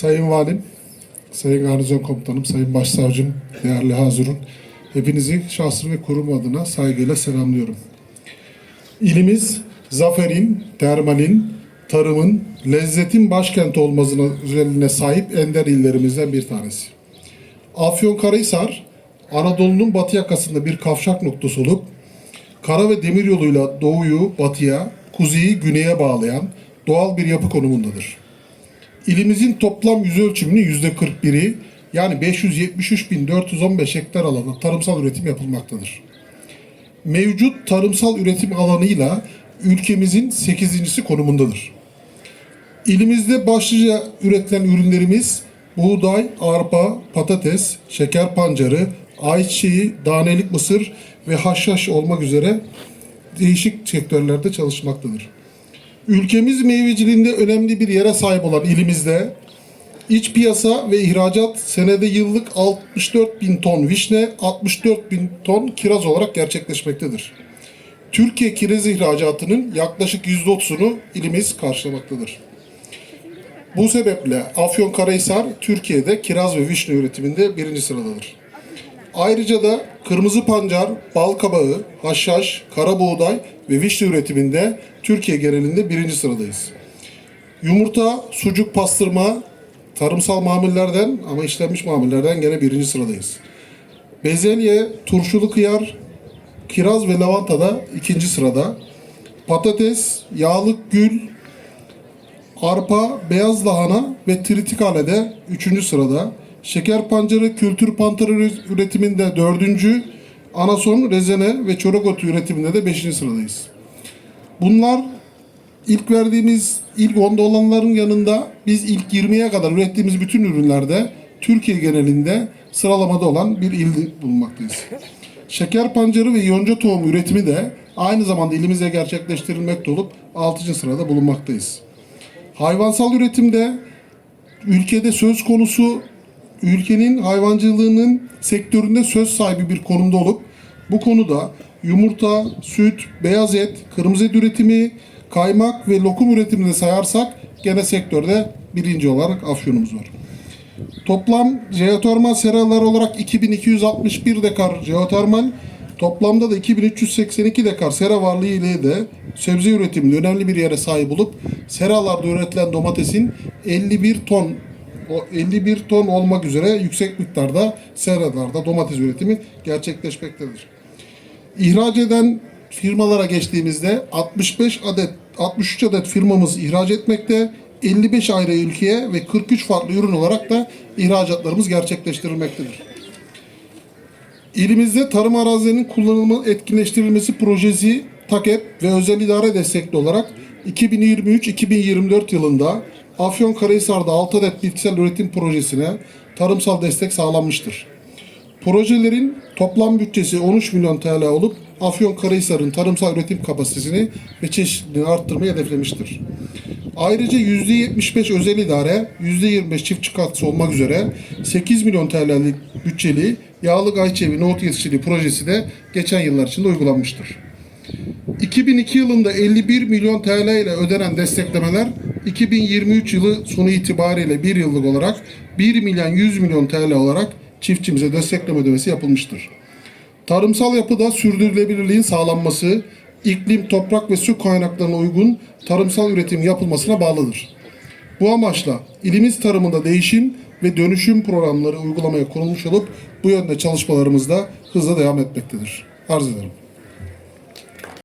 Sayın Valim, Sayın Garnizon Komutanım, Sayın Başsavcım, değerli hazırın, hepinizi şahsım ve kurum adına saygıyla selamlıyorum. İlimiz zaferin, termalin, tarımın, lezzetin başkenti olmasına özelliğine sahip ender illerimizden bir tanesi. Afyonkarahisar, Anadolu'nun batı yakasında bir kavşak noktası olup, kara ve demir yoluyla doğuyu batıya, kuzeyi güneye bağlayan doğal bir yapı konumundadır. İlimizin toplam yüz ölçümünün yüzde 41'i yani 573.415 hektar alanda tarımsal üretim yapılmaktadır. Mevcut tarımsal üretim alanıyla ülkemizin 8.si konumundadır. İlimizde başlıca üretilen ürünlerimiz buğday, arpa, patates, şeker pancarı, ayçiçeği, danelik mısır ve haşhaş olmak üzere değişik sektörlerde çalışmaktadır. Ülkemiz meyveciliğinde önemli bir yere sahip olan ilimizde iç piyasa ve ihracat senede yıllık 64 bin ton vişne, 64 bin ton kiraz olarak gerçekleşmektedir. Türkiye kiraz ihracatının yaklaşık %30'unu ilimiz karşılamaktadır. Bu sebeple Afyonkarahisar Türkiye'de kiraz ve vişne üretiminde birinci sıradadır. Ayrıca da kırmızı pancar, bal kabağı, haşhaş, kara buğday ve vişne üretiminde Türkiye genelinde birinci sıradayız. Yumurta, sucuk, pastırma, tarımsal mamullerden ama işlenmiş mamullerden gene birinci sıradayız. Bezelye, turşulu kıyar, kiraz ve lavanta ikinci sırada. Patates, yağlık gül, arpa, beyaz lahana ve tritikale üçüncü sırada. Şeker pancarı, kültür pantarı üretiminde dördüncü, anason, rezene ve çorak otu üretiminde de beşinci sıradayız. Bunlar ilk verdiğimiz ilk onda olanların yanında biz ilk 20'ye kadar ürettiğimiz bütün ürünlerde Türkiye genelinde sıralamada olan bir il bulunmaktayız. Şeker pancarı ve yonca tohum üretimi de aynı zamanda ilimizde gerçekleştirilmekte olup 6. sırada bulunmaktayız. Hayvansal üretimde ülkede söz konusu ülkenin hayvancılığının sektöründe söz sahibi bir konumda olup bu konuda yumurta, süt, beyaz et, kırmızı et üretimi, kaymak ve lokum üretimini sayarsak gene sektörde birinci olarak Afyon'umuz var. Toplam jeotermal seralar olarak 2261 dekar jeotermal, toplamda da 2382 dekar sera varlığı ile de sebze üretiminde önemli bir yere sahip olup seralarda üretilen domatesin 51 ton o 51 ton olmak üzere yüksek miktarda seralarda domates üretimi gerçekleşmektedir. İhraç eden firmalara geçtiğimizde 65 adet 63 adet firmamız ihraç etmekte. 55 ayrı ülkeye ve 43 farklı ürün olarak da ihracatlarımız gerçekleştirilmektedir. İlimizde tarım arazilerinin kullanımı etkinleştirilmesi projesi TAKEP ve özel idare destekli olarak 2023-2024 yılında Afyonkarahisar'da 6 adet bitkisel üretim projesine tarımsal destek sağlanmıştır. Projelerin toplam bütçesi 13 milyon TL olup Afyonkarahisar'ın tarımsal üretim kapasitesini ve çeşitliliğini arttırmayı hedeflemiştir. Ayrıca %75 özel idare, %25 çiftçi katkısı olmak üzere 8 milyon TL'lik bütçeli yağlı gayçevi nohut yetiştirdiği projesi de geçen yıllar içinde uygulanmıştır. 2002 yılında 51 milyon TL ile ödenen desteklemeler 2023 yılı sonu itibariyle bir yıllık olarak 1 milyon 100 milyon TL olarak çiftçimize destekleme ödemesi yapılmıştır. Tarımsal yapıda sürdürülebilirliğin sağlanması, iklim, toprak ve su kaynaklarına uygun tarımsal üretim yapılmasına bağlıdır. Bu amaçla ilimiz tarımında değişim ve dönüşüm programları uygulamaya konulmuş olup bu yönde çalışmalarımız da hızla devam etmektedir. Arz ederim.